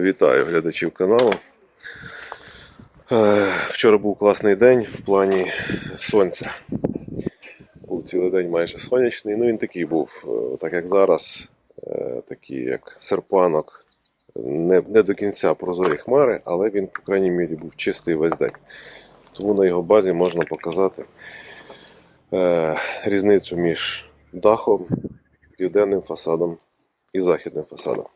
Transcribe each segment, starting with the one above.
Вітаю глядачів каналу. Е, Вчора був класний день в плані сонця. Був цілий день майже сонячний. Ну він такий був, е, так як зараз, е, такий як серпанок, не, не до кінця прозорі хмари, але він, по крайній мірі, був чистий весь день. Тому на його базі можна показати різницю між дахом, південним фасадом і західним фасадом.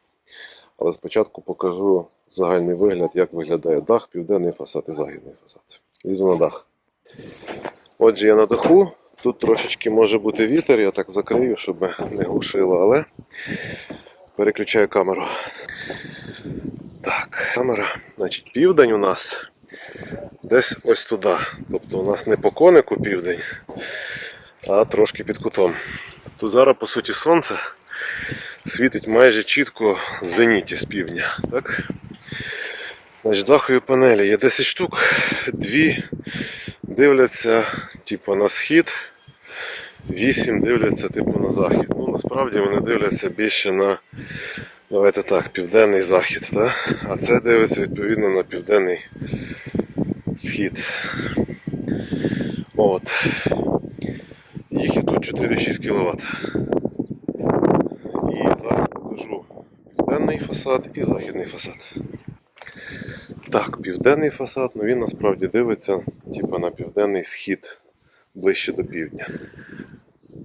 Але спочатку покажу загальний вигляд, як виглядає дах, південний фасад і західний фасад. Лізу на дах. Отже, я на даху. Тут трошечки може бути вітер, я так закрию, щоб не глушило, але переключаю камеру. Так, камера. Значить, південь у нас десь ось туди. Тобто у нас не по конику південь, а трошки під кутом. Тобто зараз, по суті, сонце світить майже чітко в зеніті з півдня. Так? Значить, дахові панелі є 10 штук, дві дивляться типу, на схід, 8 дивляться типу, на захід. Ну, насправді вони дивляться більше на давайте так, південний захід. Так? А це дивиться відповідно на південний схід. От. Їх є тут 4-6 кВт. І зараз покажу південний фасад і західний фасад. Так, південний фасад, ну він насправді дивиться типу, на південний схід ближче до півдня.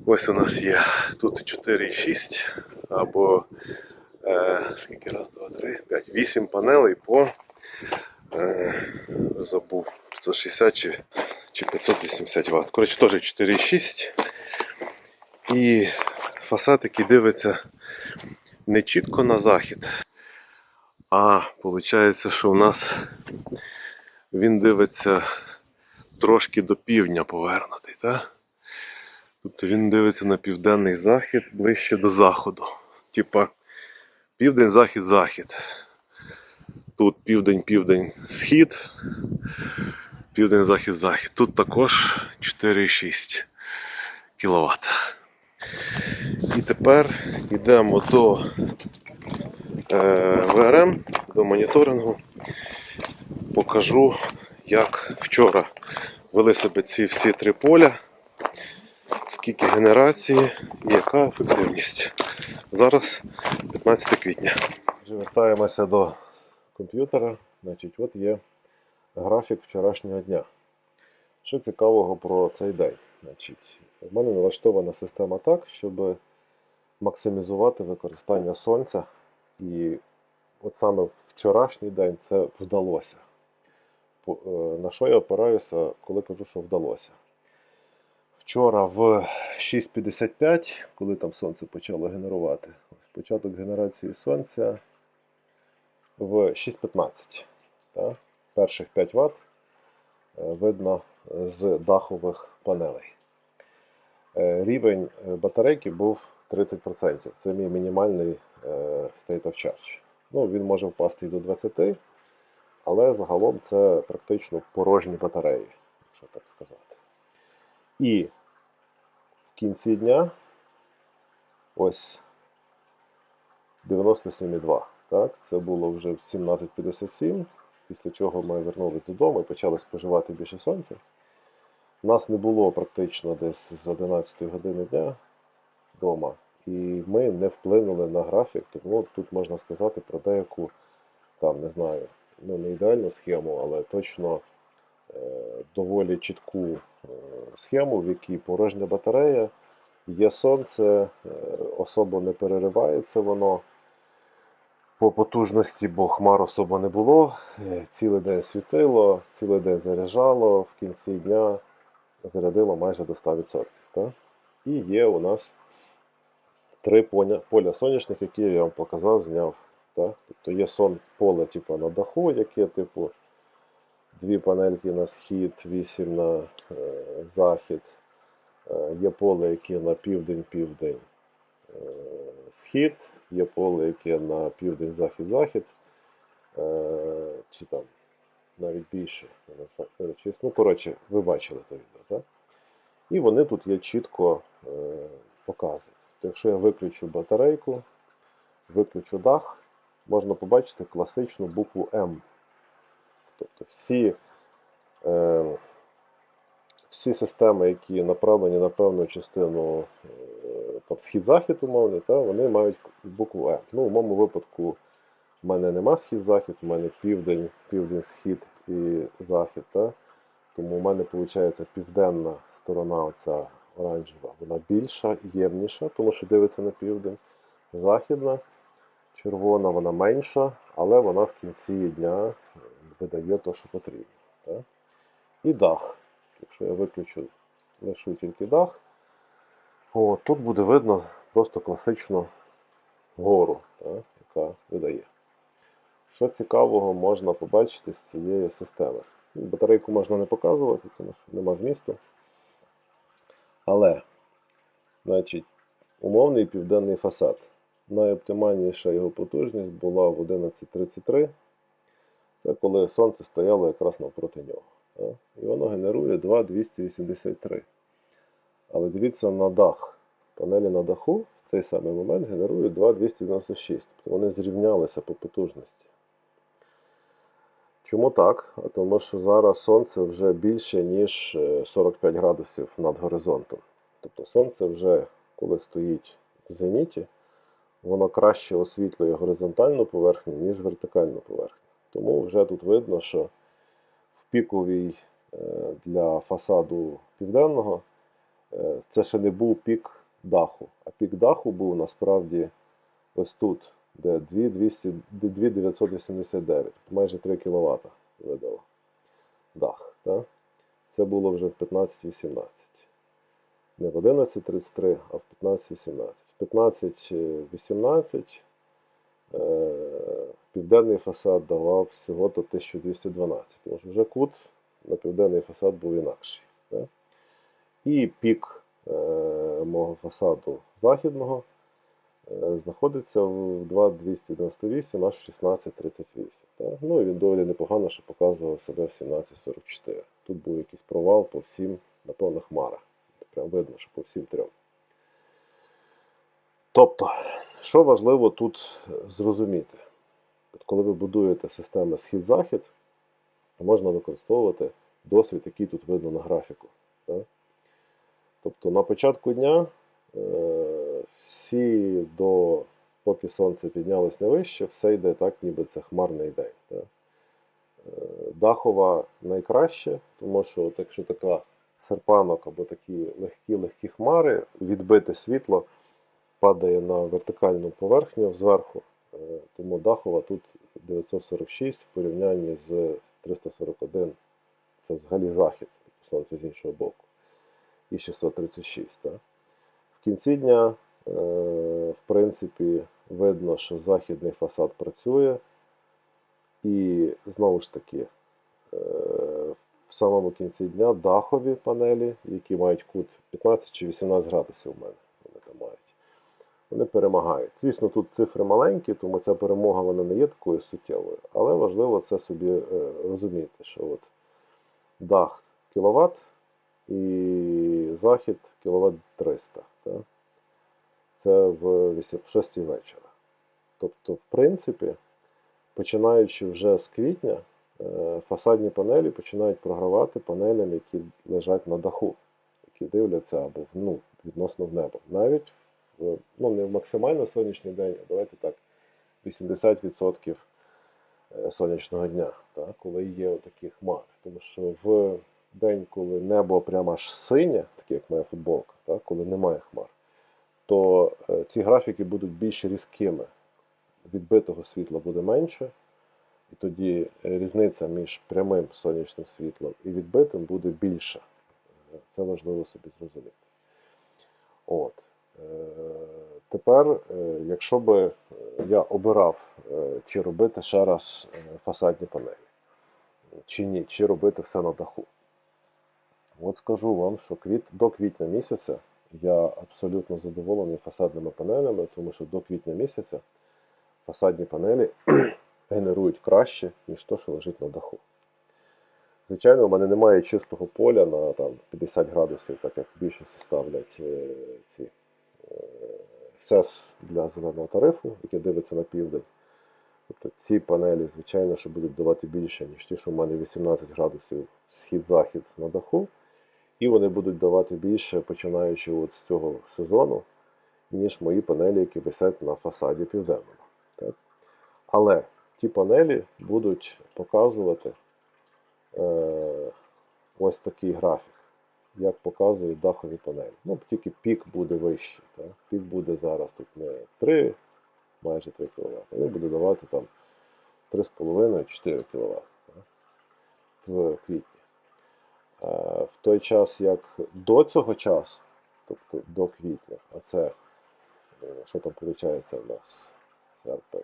Ось у нас є тут 4,6 або е, скільки раз, два, три, п'ять, вісім панелей по е, забув 560 чи, чи 580 Вт. Коротше, теж 4,6. І фасад, який дивиться не чітко на захід, а виходить, що у нас він дивиться трошки до півдня повернутий. Так? Тобто він дивиться на південний захід ближче до заходу. Типа південь, захід, захід. Тут південь, південь, схід, південь, захід, захід. Тут також 4,6 кВт. І тепер йдемо до е, ВРМ, до моніторингу. Покажу, як вчора вели себе ці всі три поля, скільки генерації і яка ефективність. Зараз 15 квітня. Вертаємося до комп'ютера. Значить, от є графік вчорашнього дня. Що цікавого про цей день? Значить, в мене налаштована система так, щоб максимізувати використання сонця. І от саме вчорашній день це вдалося. Е, На що я опираюся, коли кажу, що вдалося? Вчора в 6.55, коли там сонце почало генерувати, початок генерації сонця в 6.15. Так? Перших 5 Вт видно з дахових панелей. Е, Рівень е, батарейки був 30%. Це мій мінімальний е, state of charge. Ну, він може впасти і до 20%, але загалом це практично порожні батареї, якщо так сказати. І в кінці дня ось 97,2. Так? Це було вже в 17.57, після чого ми вернулись додому і почали споживати більше сонця. У Нас не було практично десь з 11 години дня вдома, і ми не вплинули на графік, тому тут можна сказати про деяку, там, не знаю, ну не ідеальну схему, але точно е, доволі чітку е, схему, в якій порожня батарея, є сонце, е, особо не переривається воно по потужності, бо хмар особо не було. Е, Цілий день світило, цілий день заряджало, в кінці дня зарядило майже до 100%. Так? І є у нас три поля, поля сонячних, які я вам показав, зняв. Так? Тобто є сон поле типу, на даху, яке типу дві панельки на схід, вісім на е, захід. Е, є поле, яке на південь-південь е, схід, є поле, яке на південь, захід, захід. Е, чи там навіть більше. Ну, коротше, ви бачили це відео, так? І вони тут є чітко е, показані. То якщо я виключу батарейку, виключу дах, можна побачити класичну букву М. Тобто всі, е, всі системи, які направлені на певну частину е, там, схід-захід умовний, та, вони мають букву М. Ну, в моєму випадку в мене нема схід-захід, в мене південь, південь-схід і захід. Та? Тому в мене виходить південна сторона, оця оранжева, вона більша, ємніша, тому що дивиться на південь. Західна, червона, вона менша, але вона в кінці дня видає те, що потрібно. Так? І дах. Якщо я виключу, лишу тільки дах, о, тут буде видно просто класичну гору, так, яка видає. Що цікавого можна побачити з цієї системи? Батарейку можна не показувати, тому що нема змісту. Але, значить, умовний південний фасад. Найоптимальніша його потужність була в 11.33. Це коли сонце стояло якраз навпроти нього. І воно генерує 2,283. Але дивіться на дах. Панелі на даху в цей самий момент генерують 2,296. Тобто вони зрівнялися по потужності. Чому так? Тому що зараз сонце вже більше, ніж е, 45 градусів над горизонтом. Тобто сонце вже, коли стоїть в зеніті, воно краще освітлює горизонтальну поверхню, ніж вертикальну поверхню. Тому вже тут видно, що в піковій е, для фасаду південного е, це ще не був пік даху. А пік даху був насправді ось тут, де 2989, майже 3 кВт видало дах. Так? Це було вже в 15-18. Не в 11.33, а в 15.18. В 15.18 е, південний фасад давав всього-то 1212, тому що вже кут на південний фасад був інакший. Так? І пік е, мого фасаду західного знаходиться в 2298 аж 1638. Так? Ну і він доволі непогано, що показував себе в 1744. Тут був якийсь провал по всім, напевно, хмарах. Прям видно, що по всім трьом. Тобто, що важливо тут зрозуміти? От коли ви будуєте системи схід-захід, можна використовувати досвід, який тут видно на графіку. Так? Тобто на початку дня всі до, поки сонце піднялось не вище, все йде так, ніби це хмарний день. Так? Е, Дахова найкраще, тому що от якщо така серпанок або такі легкі-легкі хмари, відбите світло падає на вертикальну поверхню зверху. Е, Тому Дахова тут 946 в порівнянні з 341. Це взагалі захід, сонце з іншого боку. І 636. Так? В кінці дня, в принципі, видно, що західний фасад працює. І знову ж таки, е, в самому кінці дня дахові панелі, які мають кут 15 чи 18 градусів у мене, вони там мають. Вони перемагають. Звісно, тут цифри маленькі, тому ця перемога вона не є такою суттєвою. Але важливо це собі е, розуміти, що от дах кіловат і захід кіловат 300. Так? Це в 6 вечора. Тобто, в принципі, починаючи вже з квітня, е, фасадні панелі починають програвати панелям, які лежать на даху, які дивляться або ну, відносно в небо. Навіть в, ну, не в максимально сонячний день, а давайте так, 80% е, сонячного дня, так, коли є такі хмари. Тому що в день, коли небо прямо аж синє, таке як моя футболка, так, коли немає хмар, то е, ці графіки будуть більш різкими. Відбитого світла буде менше, і тоді е, різниця між прямим сонячним світлом і відбитим буде більша. Е, Це важливо собі зрозуміти. От. Тепер, якщо би я обирав, чи робити ще раз фасадні панелі, чи ні, чи робити все на даху. От скажу вам, що до квітня місяця я абсолютно задоволений фасадними панелями, тому що до квітня місяця фасадні панелі генерують краще, ніж то, що лежить на даху. Звичайно, у мене немає чистого поля на там, 50 градусів, так як більшості ставлять е, ці е, СЕС для зеленого тарифу, який дивиться на південь. Тобто ці панелі, звичайно, що будуть давати більше, ніж ті, що в мене 18 градусів схід-захід на даху. І вони будуть давати більше, починаючи от з цього сезону, ніж мої панелі, які висять на фасаді південному. Так? Але ті панелі будуть показувати е, ось такий графік, як показують дахові панелі. Ну, тільки пік буде вищий. Так? Пік буде зараз тут не 3, майже 3 кВт, він буде давати там 3,5-4 кВт в квітні. Е, В той час, як до цього часу, тобто до квітня, а це е, що там виходить у нас? Серпень,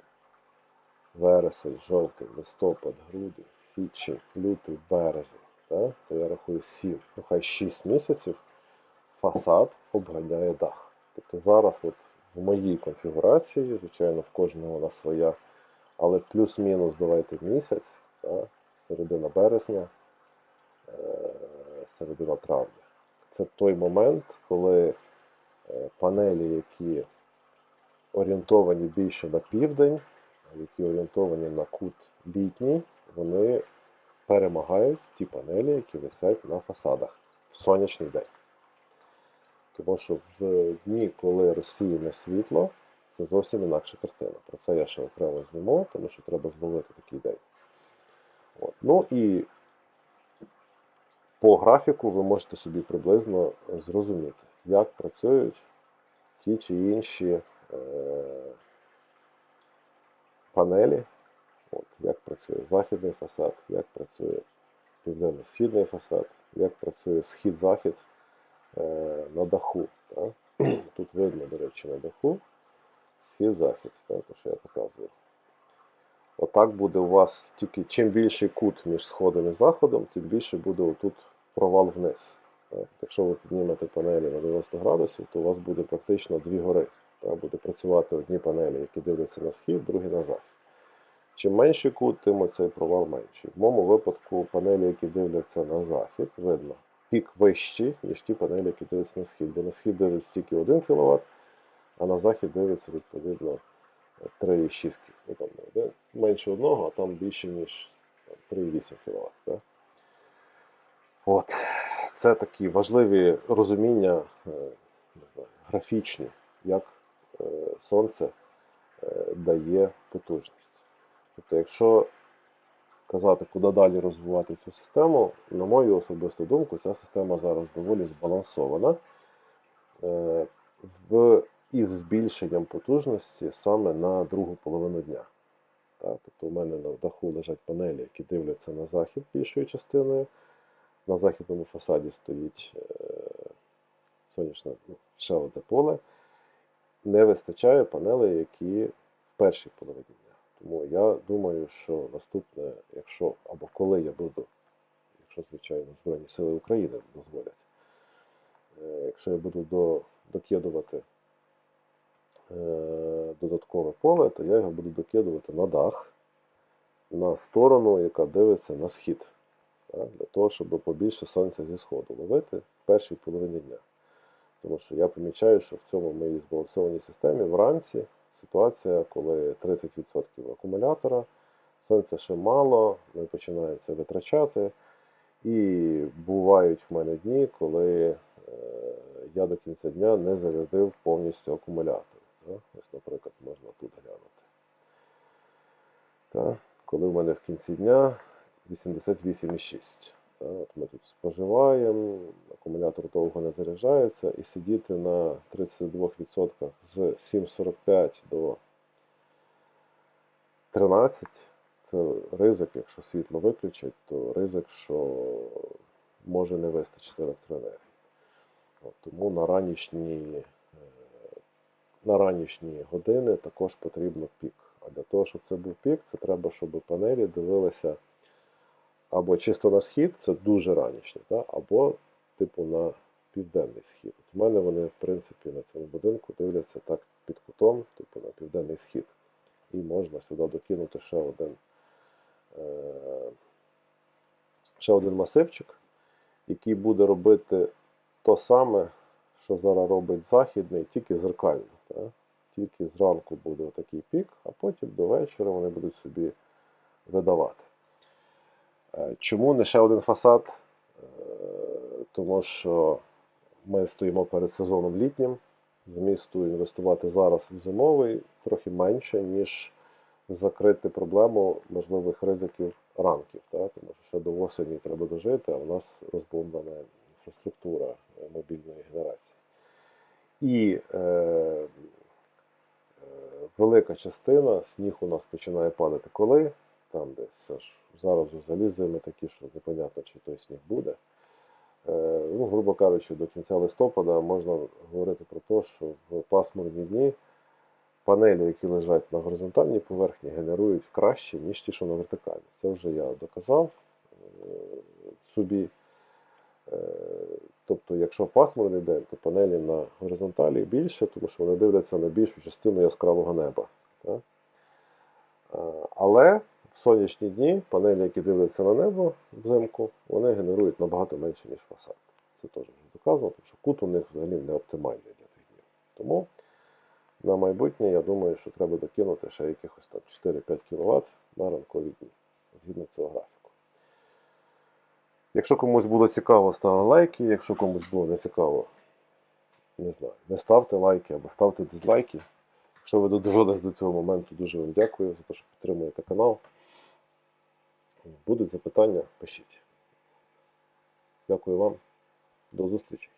вересень, жовтень, листопад, грудень, січень, лютий, березень. Так? Це я рахую 7, ну хай 6 місяців фасад обганяє дах. Тобто зараз от в моїй конфігурації, звичайно, в кожного вона своя, але плюс-мінус давайте місяць, так? середина березня, середина травня. Це той момент, коли е, панелі, які орієнтовані більше на південь, які орієнтовані на кут літній, вони перемагають ті панелі, які висять на фасадах в сонячний день. Тому що в дні, коли розсіяне світло, це зовсім інакша картина. Про це я ще окремо зніму, тому що треба зловити такий день. От. Ну і по графіку ви можете собі приблизно зрозуміти, як працюють ті чи інші е, панелі, От, як працює західний фасад, як працює південно-східний фасад, як працює схід-захід е, на даху. Так? Тут видно, до речі, на даху схід-захід, так, я Отак буде у вас тільки чим більший кут між сходом і заходом, тим більше буде отут провал вниз. Так? Якщо ви піднімете панелі на 90 градусів, то у вас буде практично дві гори. Так? Буде працювати одні панелі, які дивляться на схід, другі на захід. Чим менший кут, тим оцей провал менший. В моєму випадку панелі, які дивляться на захід, видно, пік вищий, ніж ті панелі, які дивляться на схід. Бо на схід дивиться тільки 1 кВт, а на захід дивиться відповідно 3,6 кВт. Ну, там, не менше одного, а там більше, ніж 3,8 кВт. Так? От. Це такі важливі розуміння е, графічні, як е, сонце е, дає потужність. Тобто, якщо казати, куди далі розвивати цю систему, на мою особисту думку, ця система зараз доволі збалансована в, із збільшенням потужності саме на другу половину дня. Так? Тобто у мене на даху лежать панелі, які дивляться на захід більшою частиною. На західному фасаді стоїть е, сонячне ну, ще одне поле. Не вистачає панелей, які в першій половині дня. Тому я думаю, що наступне, якщо або коли я буду, якщо, звичайно, Збройні Сили України дозволять, е, якщо я буду докидувати додаткове поле, то я його буду докидувати на дах, на сторону, яка дивиться на схід. Для того, щоб побільше сонця зі сходу ловити в першій половині дня. Тому що я помічаю, що в цьому моїй збалансованій системі вранці ситуація, коли 30% акумулятора, сонця ще мало, ми починаємо це витрачати. І бувають в мене дні, коли е, я до кінця дня не зарядив повністю акумулятор. Ось, наприклад, можна тут глянути. Коли в мене в кінці дня 88,6. Так, От ми тут споживаємо, акумулятор довго не заряджається, і сидіти на 32% з 7,45 до 13 це ризик, якщо світло виключать, то ризик, що може не вистачити електроенергії. От, тому на ранішні, е, на ранішні години також потрібно пік. А для того, щоб це був пік, це треба, щоб панелі дивилися або чисто на схід, це дуже ранішні, та? або типу на південний схід. От у мене вони, в принципі, на цьому будинку дивляться так під кутом, типу на південний схід. І можна сюди докинути ще один, е- ще один масивчик, який буде робити то саме, що зараз робить західний, тільки зеркально. Та? тільки зранку буде такий пік, а потім до вечора вони будуть собі видавати. Е, Чому не ще один фасад? Е, Тому що ми стоїмо перед сезоном літнім. Змісту інвестувати зараз в зимовий трохи менше, ніж закрити проблему можливих ризиків ранків. Так? Тому що ще до осені треба дожити, а в нас розбомблена інфраструктура е, мобільної генерації. І е, е, велика частина сніг у нас починає падати коли? Там десь аж зараз взагалі зими такі, що непонятно, чи той сніг буде. Е, ну, грубо кажучи, до кінця листопада можна говорити про те, що в пасмурні дні панелі, які лежать на горизонтальній поверхні, генерують краще, ніж ті, що на вертикальній. Це вже я доказав е, собі. Тобто, якщо пасмурний день, то панелі на горизонталі більше, тому що вони дивляться на більшу частину яскравого неба. Так? Але в сонячні дні панелі, які дивляться на небо взимку, вони генерують набагато менше, ніж фасад. Це теж вже доказано, тому що кут у них взагалі не оптимальний для тих днів. Тому на майбутнє я думаю, що треба докинути ще якихось там 4-5 кВт на ранкові дні, згідно цього графіку. Якщо комусь було цікаво, ставте лайки. Якщо комусь було не цікаво, не знаю, не ставте лайки або ставте дизлайки. Якщо ви додивились до цього моменту, дуже вам дякую за те, що підтримуєте канал. Будуть запитання, пишіть. Дякую вам. До зустрічі.